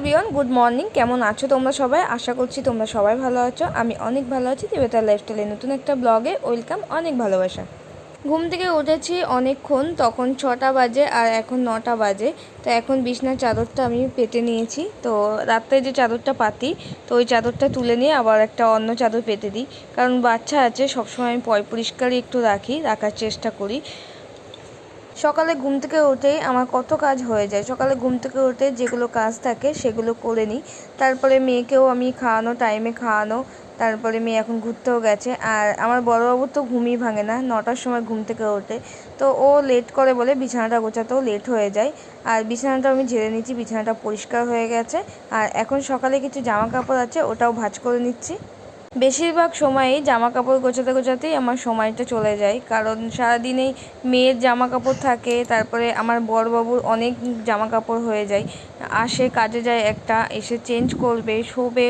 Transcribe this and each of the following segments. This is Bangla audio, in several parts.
এভরিওয়ান গুড মর্নিং কেমন আছো তোমরা সবাই? আশা করছি তোমরা সবাই ভালো আছো। আমি অনেক ভালো আছি। দেবেতার লাইফস্টাইলে নতুন একটা ব্লগে ওয়েলকাম অনেক ভালোবাসা। ঘুম থেকে উঠেছি অনেকক্ষণ, তখন ছটা বাজে আর এখন নটা বাজে। তো এখন বিছনার চাদরটা আমি পেতে নিয়েছি। তো রাত্রে যে চাদরটা পাতি, তো ওই চাদরটা তুলে নিয়ে আবার একটা অন্য চাদর পেতে দিই। কারণ বাচ্চা আছে, সবসময় আমি পয় পরিষ্কারই একটু রাখি, রাখার চেষ্টা করি। সকালে ঘুম থেকে উঠেই আমার কত কাজ হয়ে যায়। সকালে ঘুম থেকে উঠে যেগুলো কাজ থাকে সেগুলো করে নিই। তারপরে মেয়েকেও আমি খাওয়ানো টাইমে খাওয়ানো, তারপরে মেয়ে এখন ঘুরতেও গেছে। আর আমার বড়োবাবু তো ঘুমই ভাঙে না, নটার সময় ঘুম থেকে ওঠে। তো ও লেট করে বলে বিছানাটা গোছাতেও লেট হয়ে যায়। আর বিছানাটা আমি ঝেড়ে নিচ্ছি, বিছানাটা পরিষ্কার হয়ে গেছে। আর এখন সকালে কিছু জামা কাপড় আছে, ওটাও ভাজ করে নিচ্ছি। বেশিরভাগ সময়ই জামা কাপড় গোছাতে গোছাতেই আমার সময়টা চলে যায়। কারণ সারাদিনেই মেয়ের জামা কাপড় থাকে, তারপরে আমার বড়বাবুর অনেক জামা কাপড় হয়ে যায়। আসে, কাজে যায় একটা, এসে চেঞ্জ করবে, শোবে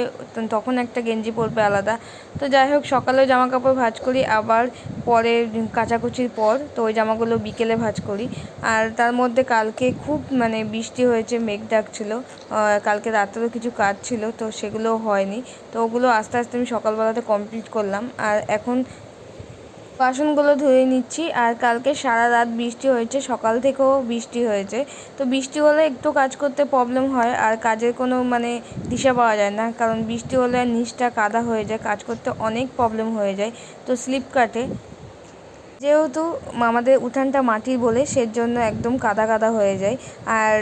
তখন একটা গেঞ্জি পরবে আলাদা। তো যাই হোক, সকালেও জামা কাপড় ভাজ করি, আবার পরে কাচাকুচির পর তো ওই জামাগুলো বিকেলে ভাজ করি। আর তার মধ্যে কালকে খুব মানে বৃষ্টি হয়েছে, মেঘ ডাকছিল কালকে রাত্রেও কিছু কাজ ছিল, তো সেগুলো হয়নি। তো ওগুলো আস্তে আস্তে আমি সকালবেলাতে কমপ্লিট করলাম। আর এখন বাসনগুলো ধুয়ে নিচ্ছি আর কালকে সারা রাত বৃষ্টি হয়েছে, সকাল থেকেও বৃষ্টি হয়েছে। তো বৃষ্টি হলে একটু কাজ করতে প্রবলেম হয় আর কাজের কোনো মানে দিশা পাওয়া যায় না। কারণ বৃষ্টি হলে নিচটা কাদা হয়ে যায়, কাজ করতে অনেক প্রবলেম হয়ে যায়। তো স্লিপ কাটে। যেহেতু আমাদের উঠানটা মাটির বলে, সেজন্য একদম কাদা কাদা হয়ে যায়। আর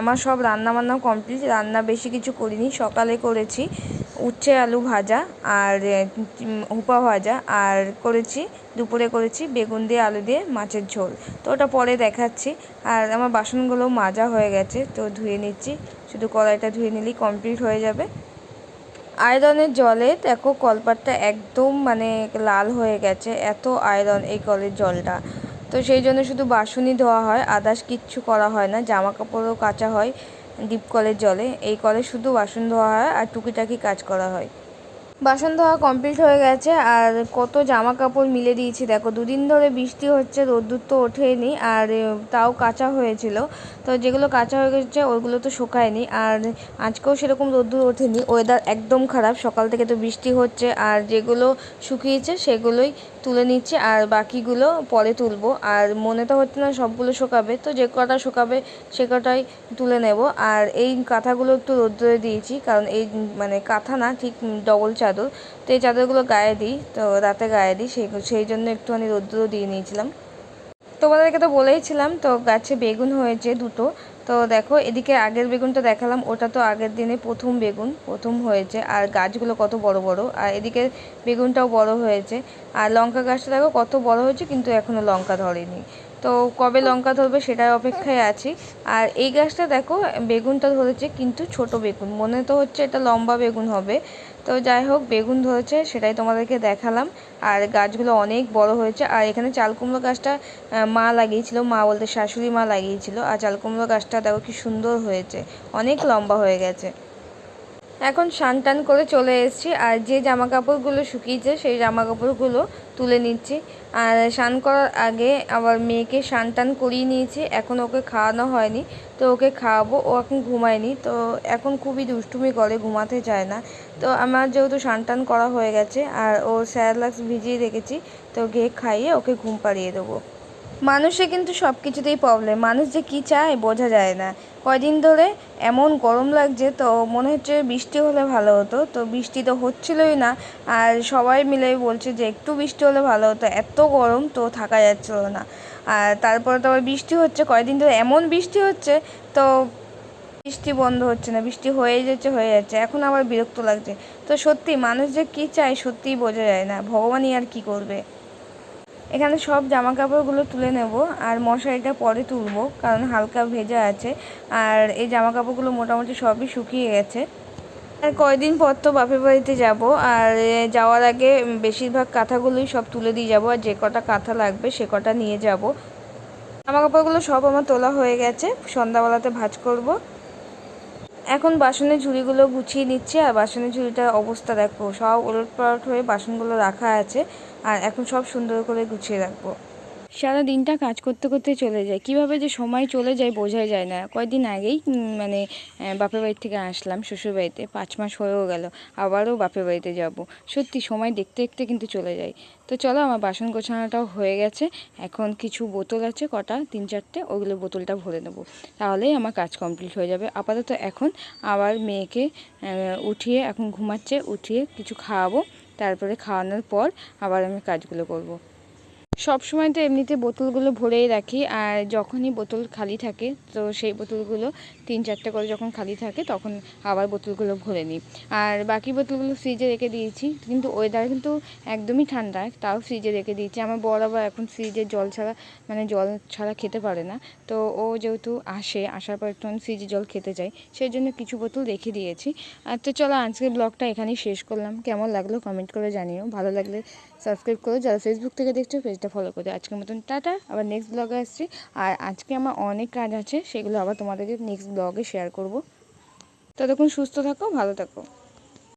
আমার সব রান্না বান্নাও কমপ্লিট রান্না বেশি কিছু করিনি, সকালে করেছি। উচ্ছে আলু ভাজা আর হুপা ভাজা আর করেছি, দুপুরে করেছি বেগুন দিয়ে আলু দিয়ে মাছের ঝোল। তো ওটা পরে দেখাচ্ছি। আর আমার বাসনগুলো মাজা হয়ে গেছে, তো ধুয়ে নিচ্ছি। শুধু কড়াইটা ধুয়ে নিলেই কমপ্লিট হয়ে যাবে। আয়রনের জলে দেখো কলপাটটা একদম মানে লাল হয়ে গেছে, এত আয়রন এই কলের জলটা। তো সেই জন্য শুধু বাসনই ধোয়া হয়, আদার্স কিচ্ছু করা হয় না, জামা কাপড়ও কাচা হয়। ডিপ কলের জলে। এই কলে শুধু বাসন ধোয়া হয় আর টুকিটাকি কাজ করা হয়। বাসন ধোয়া কমপ্লিট হয়ে গেছে আর কত জামা কাপড় মিলে দিয়েছি। দেখো, দুদিন ধরে বৃষ্টি হচ্ছে, রোদ্দুর তো ওঠেনি আর তাও কাঁচা হয়েছিল। তো যেগুলো কাঁচা হয়ে গেছে ওইগুলো তো শুকায়নি আর আজকেও সেরকম রোদ্দুর ওঠেনি। ওয়েদার একদম খারাপ, সকাল থেকে তো বৃষ্টি হচ্ছে আর যেগুলো শুকিয়েছে সেগুলোই তুলে নিচ্ছে আর বাকিগুলো পরে তুলবো। আর মনে তো হচ্ছে না সবগুলো শোকাবে, তো যে কটা শোকাবে সে কটাই তুলে নেব। আর এই কাঁথাগুলো একটু রোদ্দুরে দিয়েছি, কারণ এই মানে কাঁথা না, ঠিক ডবল চাদর। তো এই চাদরগুলো গায়ে দিই, তো রাতে গায়ে দিই, সেই সেই জন্য একটুখানি রোদ্দুরও দিয়ে নিয়েছিলাম। তোমাদেরকে তো বলেইছিলাম, তো গাছে বেগুন হয়েছে দুটো। তো দেখো, এদিকে আগের বেগুনটা দেখালাম, ওটা তো আগের দিনে প্রথম বেগুন, প্রথম হয়েছে। আর গাছগুলো কত বড় বড়, আর এদিকে বেগুনটাও বড় হয়েছে। আর লঙ্কা গাছটা দেখো কত বড় হয়েছে, কিন্তু এখনও লঙ্কা ধরেনি। তো কবে লঙ্কা ধরবে সেটার অপেক্ষায় আছি। আর এই গাছটা দেখো, বেগুনটা ধরেছে কিন্তু ছোট বেগুন। মনে তো হচ্ছে এটা লম্বা বেগুন হবে। তো যাই হোক, বেগুন ধরেছে, সেটাই তোমাদেরকে দেখালাম। আর গাছগুলো অনেক বড় হয়েছে। আর এখানে চাল কুমড়ো গাছটা মা লাগিয়েছিল, মা বলতে শাশুড়ি মা লাগিয়েছিল। আর চাল কুমড়ো গাছটা দেখো কি সুন্দর হয়েছে। অনেক লম্বা হয়ে গেছে। এখন স্নান টান করে চলে এসেছি আর যে জামা কাপড়গুলো শুকিয়েছে সেই জামা কাপড়গুলো তুলে নিচ্ছি। আর স্নান করার আগে আবার মেয়েকে স্নান টান করিয়ে নিয়েছি। এখন ওকে খাওয়ানো হয়নি। তো ওকে খাওয়াবো। ও এখন ঘুমায়নি। তো এখন খুবই দুষ্টুমি করে, ঘুমাতে চায় না। তো আমার যেহেতু স্নান টান করা হয়ে গেছে আর ও স্যারলাক্স ভিজিয়ে রেখেছি, তো ওকে খাইয়ে ওকে ঘুম পাড়িয়ে দেবো। মানুষে কিন্তু সব কিছুতেই প্রবলেম মানুষ যে কী চায় বোঝা যায় না। কয়দিন ধরে এমন গরম লাগছে, তো মনে হচ্ছে বৃষ্টি হলে ভালো হতো। তো বৃষ্টি তো হচ্ছিলই না, আর সবাই মিলে বলছে যে একটু বৃষ্টি হলে ভালো হতো। এত গরম তো থাকা যাচ্ছিল না। আর তারপরে তো আবার বৃষ্টি হচ্ছে, কয়দিন ধরে এমন বৃষ্টি হচ্ছে, তো বৃষ্টি বন্ধ হচ্ছে না, বৃষ্টি হয়ে যাচ্ছে হয়ে যাচ্ছে। এখন আবার বিরক্ত লাগছে। তো সত্যি মানুষ যে কী চায় সত্যিই বোঝা যায় না। ভগবানই আর কি করবে? এখানে সব জামা কাপড়গুলো তুলে নেব আর মশারিটা পরে তুলব, কারণ হালকা ভেজা আছে। আর এই জামা কাপড়গুলো মোটামুটি সবই শুকিয়ে গেছে। আর কয়দিন পর তো বাপের বাড়িতে যাব, আর যাওয়ার আগে বেশিরভাগ কাঁথাগুলোই সব তুলে দিয়ে যাব, আর যে কটা কাঁথা লাগবে সে কটা নিয়ে যাব। জামা কাপড়গুলো সব আমার তোলা হয়ে গেছে, সন্ধ্যাবেলাতে ভাজ করব। এখন বাসনের ঝুড়িগুলো গুছিয়ে নিচ্ছি আর বাসনের ঝুড়িটার অবস্থা দেখো। সব ওলট পালট হয়ে বাসনগুলো রাখা আছে আর এখন সব সুন্দর করে গুছিয়ে রাখব। সারা দিনটা কাজ করতে করতে চলে যায়। কীভাবে যে সময় চলে যায় বোঝাই যায় না। কয়েকদিন আগেই মানে বাপের বাড়ি থেকে আসলাম শ্বশুর বাড়িতে। পাঁচ মাস হয়েও গেল, আবারও বাপের বাড়িতে যাব। সত্যি সময় দেখতে দেখতে কিন্তু চলে যায়। তো চলো, আমার বাসন গোছানোটাও হয়ে গেছে। এখন কিছু বোতল আছে কটা, তিন চারটে, ওগুলো বোতলটা ভরে নেব। তাহলেই আমার কাজ কমপ্লিট হয়ে যাবে। আপাতত এখন আবার মেয়েকে উঠিয়ে এখন ঘুমাচ্ছে, উঠিয়ে কিছু খাওয়াবো। তারপরে খাওয়ানোর পর আবার আমি কাজগুলো করব। সব সময় তো এমনিতে বোতলগুলো ভরেই রাখি, আর যখনই বোতল খালি থাকে, তো সেই বোতলগুলো তিন চারটে করে যখন খালি থাকে, তখন আবার বোতলগুলো ভরে নিই। আর বাকি বোতলগুলো ফ্রিজে রেখে দিয়েছি, কিন্তু ওয়েদার কিন্তু একদমই ঠান্ডা, তাও ফ্রিজে রেখে দিয়েছি। আমার বড় আবার এখন ফ্রিজে জল ছাড়া মানে জল ছাড়া খেতে পারে না, তো ও যেহেতু আসে, আসার পর একটু ফ্রিজে জল খেতে চাই সেই জন্য কিছু বোতল রেখে দিয়েছি। আর তো চলো, আজকের ব্লগটা এখানেই শেষ করলাম। কেমন লাগল কমেন্ট করে জানিও, ভালো লাগলে সাবস্ক্রাইব করো, যারা ফেসবুক থেকে দেখছ, পেজটা ফলো করে আজকের মতন টাটা, আবার নেক্সট ব্লগে আসছি। আর আজকে আমার অনেক কাজ আছে, সেগুলো আবার তোমাদেরকে নেক্সট ব্লগে শেয়ার করব। ততক্ষণ সুস্থ থাকো, ভালো থাকো।